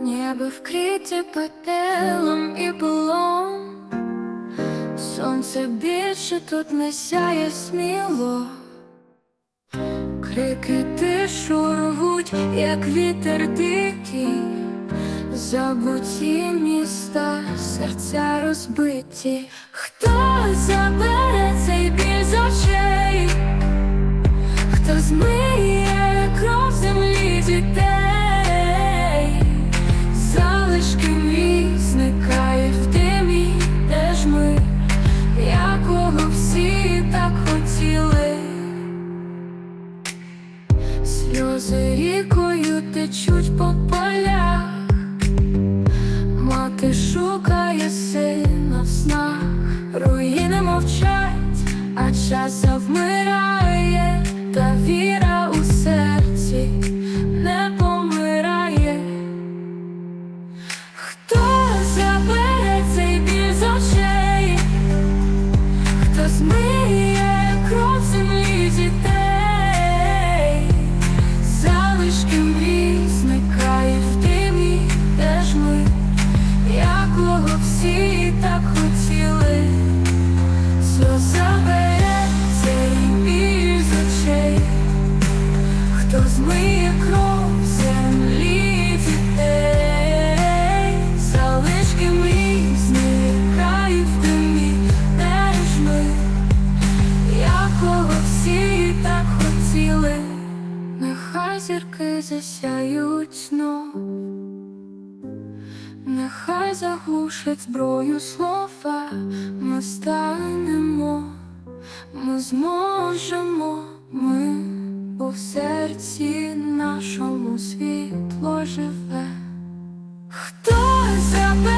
Небо вкрите пепелом і пилом Сонце більше тут не сяє сміло, крики тишу рвуть, як вітер дикий, забуті міста, серця розбиті. Хто забере цей біль з очей? Хто змиє кров землі дітей? Сльози рікою течуть по полях, мати шукає сина в снах, руїни мовчать, а час завмирає, та віра у серці не помирає. Хто забере цей біль з очей? Хто змиє так хотіли, нехай зірки засяють знов, нехай заглушить зброю слова, ми станемо, ми зможемо, ми, бо в серці нашому світло живе. Хто забере